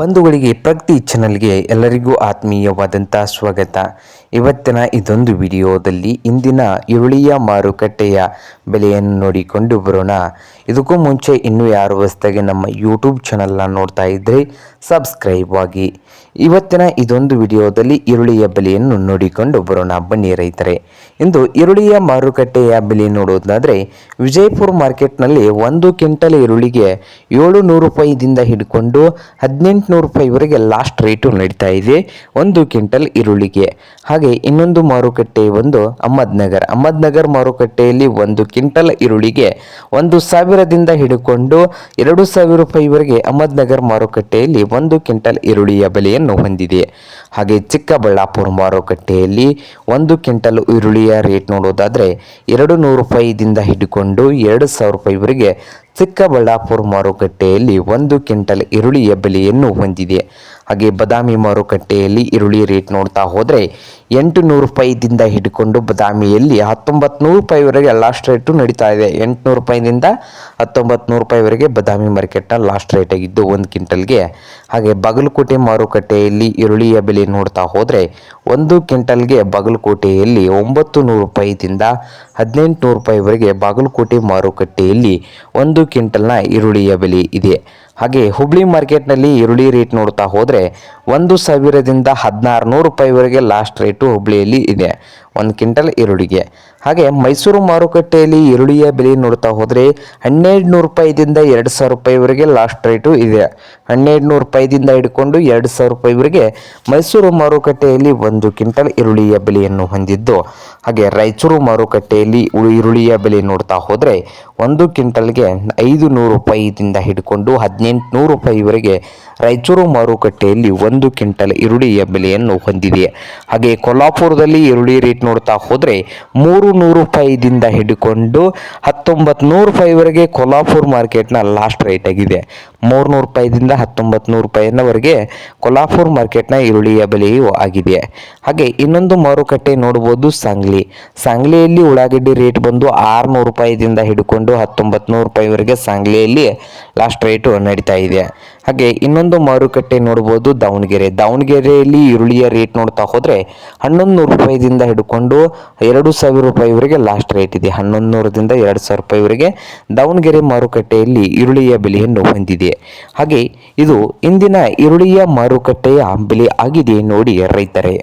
ಬಂಧುಗಳಿಗೆ ಪ್ರಗತಿ ಚಾನಲ್ಗೆ ಎಲ್ಲರಿಗೂ ಆತ್ಮೀಯವಾದಂಥ ಸ್ವಾಗತ. ಇವತ್ತಿನ ಇದೊಂದು ವಿಡಿಯೋದಲ್ಲಿ ಇಂದಿನ ಈರುಳ್ಳಿಯ ಮಾರುಕಟ್ಟೆಯ ಬೆಲೆಯನ್ನು ನೋಡಿಕೊಂಡು ಬರೋಣ. ಇದಕ್ಕೂ ಮುಂಚೆ ಇನ್ನೂ ಯಾರು ಹೊಸದಾಗಿ ನಮ್ಮ ಯೂಟ್ಯೂಬ್ ಚಾನಲ್ನ ನೋಡ್ತಾ ಇದ್ದರೆ ಸಬ್ಸ್ಕ್ರೈಬ್ ಆಗಿ. ಇವತ್ತಿನ ಇದೊಂದು ವಿಡಿಯೋದಲ್ಲಿ ಈರುಳ್ಳಿಯ ಬೆಲೆಯನ್ನು ನೋಡಿಕೊಂಡು ಬರೋಣ. ಬನ್ನಿ ರೈತರೆ, ಇಂದು ಈರುಳ್ಳಿಯ ಮಾರುಕಟ್ಟೆಯ ಬೆಲೆ ನೋಡೋದಾದರೆ ವಿಜಯಪುರ ಮಾರ್ಕೆಟ್ನಲ್ಲಿ ಒಂದು ಕ್ವಿಂಟಲ್ ಈರುಳ್ಳಿಗೆ ಏಳು ನೂರು ರೂಪಾಯಿದಿಂದ ಹಿಡ್ಕೊಂಡು ಹದಿನೆಂಟುನೂರು ರೂಪಾಯಿವರೆಗೆ ಲಾಸ್ಟ್ ರೇಟು ನಡೀತಾ ಇದೆ. ಒಂದು ಕ್ವಿಂಟಲ್ ಈರುಳ್ಳಿಗೆ. ಹಾಗೆ ಇನ್ನೊಂದು ಮಾರುಕಟ್ಟೆ ಒಂದು ಅಹಮದ್ನಗರ್ ಅಹಮದ್ನಗರ್ ಮಾರುಕಟ್ಟೆಯಲ್ಲಿ ಒಂದು ಕ್ವಿಂಟಲ್ ಈರುಳ್ಳಿಗೆ ಒಂದು ಸಾವಿರದಿಂದ ಹಿಡಿಕೊಂಡು ಎರಡು ಸಾವಿರ ರೂಪಾಯಿವರೆಗೆ ಅಹಮದ್ನಗರ್ ಮಾರುಕಟ್ಟೆಯಲ್ಲಿ ಒಂದು ಕ್ವಿಂಟಲ್ ಈರುಳ್ಳಿಯ ಬೆಲೆಯನ್ನು ಹೊಂದಿದೆ. ಹಾಗೆ ಚಿಕ್ಕಬಳ್ಳಾಪುರ ಮಾರುಕಟ್ಟೆಯಲ್ಲಿ ಒಂದು ಕ್ವಿಂಟಲ್ ಈರುಳ್ಳಿಯ ರೇಟ್ ನೋಡೋದಾದರೆ ಎರಡು ನೂರು ರೂಪಾಯಿದಿಂದ ಹಿಡ್ಕೊಂಡು ಎರಡು ಸಾವಿರ ರೂಪಾಯಿವರೆಗೆ ಚಿಕ್ಕಬಳ್ಳಾಪುರ ಮಾರುಕಟ್ಟೆಯಲ್ಲಿ ಒಂದು ಕ್ವಿಂಟಲ್ ಈರುಳ್ಳಿಯ ಬೆಲೆಯನ್ನು ಹೊಂದಿದೆ. ಹಾಗೆ ಬದಾಮಿ ಮಾರುಕಟ್ಟೆಯಲ್ಲಿ ಈರುಳ್ಳಿ ರೇಟ್ ನೋಡ್ತಾ ಹೋದರೆ ಎಂಟು ನೂರು ರೂಪಾಯಿದಿಂದ ಹಿಡ್ಕೊಂಡು ಬದಾಮಿಯಲ್ಲಿ ಹತ್ತೊಂಬತ್ತು ನೂರು ರೂಪಾಯಿವರೆಗೆ ಲಾಸ್ಟ್ ರೇಟು ನಡೀತಾ ಇದೆ. ಎಂಟುನೂರು ರೂಪಾಯಿಯಿಂದ ಹತ್ತೊಂಬತ್ತು ನೂರು ರೂಪಾಯಿವರೆಗೆ ಬದಾಮಿ ಮಾರ್ಕೆಟ್ನ ಲಾಸ್ಟ್ ರೇಟ್ ಆಗಿದ್ದು ಒಂದು ಕ್ವಿಂಟಲ್ಗೆ. ಹಾಗೆ ಬಾಗಲಕೋಟೆ ಮಾರುಕಟ್ಟೆಯಲ್ಲಿ ಈರುಳ್ಳಿಯ ಬೆಲೆ ನೋಡ್ತಾ ಹೋದರೆ ಒಂದು ಕ್ವಿಂಟಲ್ಗೆ ಬಾಗಲಕೋಟೆಯಲ್ಲಿ ಒಂಬತ್ತು ನೂರು ರೂಪಾಯಿದಿಂದ ಹದಿನೆಂಟು ನೂರು ರೂಪಾಯಿವರೆಗೆ ಬಾಗಲಕೋಟೆ ಮಾರುಕಟ್ಟೆಯಲ್ಲಿ ಒಂದು ಕ್ವಿಂಟಲ್ನ ಈರುಳ್ಳಿಯ ಬೆಲೆ ಇದೆ. ಹಾಗೆ ಹುಬ್ಳಿ ಮಾರ್ಕೆಟ್ನಲ್ಲಿ ಈರುಳ್ಳಿ ರೇಟ್ ನೋಡ್ತಾ ಹೋದರೆ ಒಂದು ಸಾವಿರದಿಂದ ಹದಿನಾರು ನೂರು ರೂಪಾಯಿವರೆಗೆ ಲಾಸ್ಟ್ ರೇಟು ಹುಬ್ಳಿಯಲ್ಲಿ ಇದೆ. ಒಂದು ಕ್ವಿಂಟಲ್ ಈರುಳ್ಳಿಗೆ. ಹಾಗೆ ಮೈಸೂರು ಮಾರುಕಟ್ಟೆಯಲ್ಲಿ ಈರುಳ್ಳಿಯ ಬೆಲೆ ನೋಡ್ತಾ ಹೋದರೆ ಹನ್ನೆರಡು ನೂರು ರೂಪಾಯಿದಿಂದ ಎರಡು ಸಾವಿರ ರೂಪಾಯಿವರೆಗೆ ಲಾಸ್ಟ್ ರೇಟು ಇದೆ. ಹನ್ನೆರಡು ನೂರು ರೂಪಾಯಿದಿಂದ ಹಿಡ್ಕೊಂಡು ಎರಡು ಸಾವಿರ ರೂಪಾಯಿವರೆಗೆ ಮೈಸೂರು ಮಾರುಕಟ್ಟೆಯಲ್ಲಿ ಒಂದು ಕ್ವಿಂಟಲ್ ಈರುಳ್ಳಿಯ ಬೆಲೆಯನ್ನು ಹೊಂದಿದ್ದು. ಹಾಗೆ ರಾಯಚೂರು ಮಾರುಕಟ್ಟೆಯಲ್ಲಿ ಈರುಳ್ಳಿಯ ಬೆಲೆ ನೋಡ್ತಾ ಹೋದರೆ ಒಂದು ಕ್ವಿಂಟಲ್ಗೆ ಐದು ನೂರು ರೂಪಾಯಿದಿಂದ ಹಿಡ್ಕೊಂಡು ಹದಿನೆಂಟು ನೂರು ರೂಪಾಯಿವರೆಗೆ ರಾಯಚೂರು ಮಾರುಕಟ್ಟೆಯಲ್ಲಿ ಒಂದು ಕ್ವಿಂಟಲ್ ಈರುಳ್ಳಿಯ ಬೆಲೆಯನ್ನು ಹೊಂದಿದೆ. ಹಾಗೆ ಕೊಲ್ಲಾಪುರದಲ್ಲಿ ಈರುಳ್ಳಿ ರೇಟ್ ನೋಡ್ತಾ ಹೋದರೆ ಮೂರು ನೂರು ರೂಪಾಯಿದಿಂದ ಹಿಡ್ಕೊಂಡು ಹತ್ತೊಂಬತ್ತು ನೂರು ರೂಪಾಯಿವರೆಗೆ ಕೊಲ್ಲಾಪುರ ಮಾರ್ಕೆಟ್ನ ಲಾಸ್ಟ್ ರೇಟ್ ಆಗಿದೆ. ಮೂರು ನೂರು ರೂಪಾಯಿದಿಂದ ಹತ್ತೊಂಬತ್ತು ನೂರು ರೂಪಾಯಿನವರೆಗೆ ಕೊಲ್ಲಾಪುರ ಮಾರ್ಕೆಟ್ನ ಈರುಳ್ಳಿಯ ಬೆಲೆಯೂ ಆಗಿದೆ. ಹಾಗೆ ಇನ್ನೊಂದು ಮಾರುಕಟ್ಟೆ ನೋಡ್ಬೋದು ಸಾಂಗ್ಲಿ. ಸಾಂಗ್ಲಿಯಲ್ಲಿ ಉಳ್ಳಾಗಡ್ಡಿ ರೇಟ್ ಬಂದು ಆರುನೂರು ರೂಪಾಯಿದಿಂದ ಹಿಡ್ಕೊಂಡು ಹತ್ತೊಂಬತ್ತು ನೂರು ರೂಪಾಯಿವರೆಗೆ ಸಾಂಗ್ಲಿಯಲ್ಲಿ ಲಾಸ್ಟ್ ರೇಟು ನಡೀತಾ ಇದೆ. ಹಾಗೆ ಇನ್ನೊಂದು ಮಾರುಕಟ್ಟೆ ನೋಡ್ಬೋದು ದಾವಣಗೆರೆ. ದಾವಣಗೆರೆಯಲ್ಲಿ ಈರುಳ್ಳಿಯ ರೇಟ್ ನೋಡ್ತಾ ಹೋದರೆ ಹನ್ನೊಂದು ನೂರು ರೂಪಾಯಿದಿಂದ ಹಿಡ್ಕೊಂಡು ಎರಡು ಸಾವಿರ ರೂಪಾಯಿವರೆಗೆ ಲಾಸ್ಟ್ ರೇಟ್ ಇದೆ. ಹನ್ನೊಂದು ನೂರದಿಂದ ಎರಡು ಸಾವಿರ ರೂಪಾಯಿವರೆಗೆ ದಾವಣಗೆರೆ ಮಾರುಕಟ್ಟೆಯಲ್ಲಿ ಈರುಳ್ಳಿಯ ಬೆಲೆಯನ್ನು ಹೊಂದಿದೆ. ಹಾಗೆ ಇದು ಇಂದಿನ ಈರುಳ್ಳಿಯ ಮಾರುಕಟ್ಟೆಯ ಬೆಲೆ ಆಗಿದೆ ನೋಡಿ ರೈತರೇ.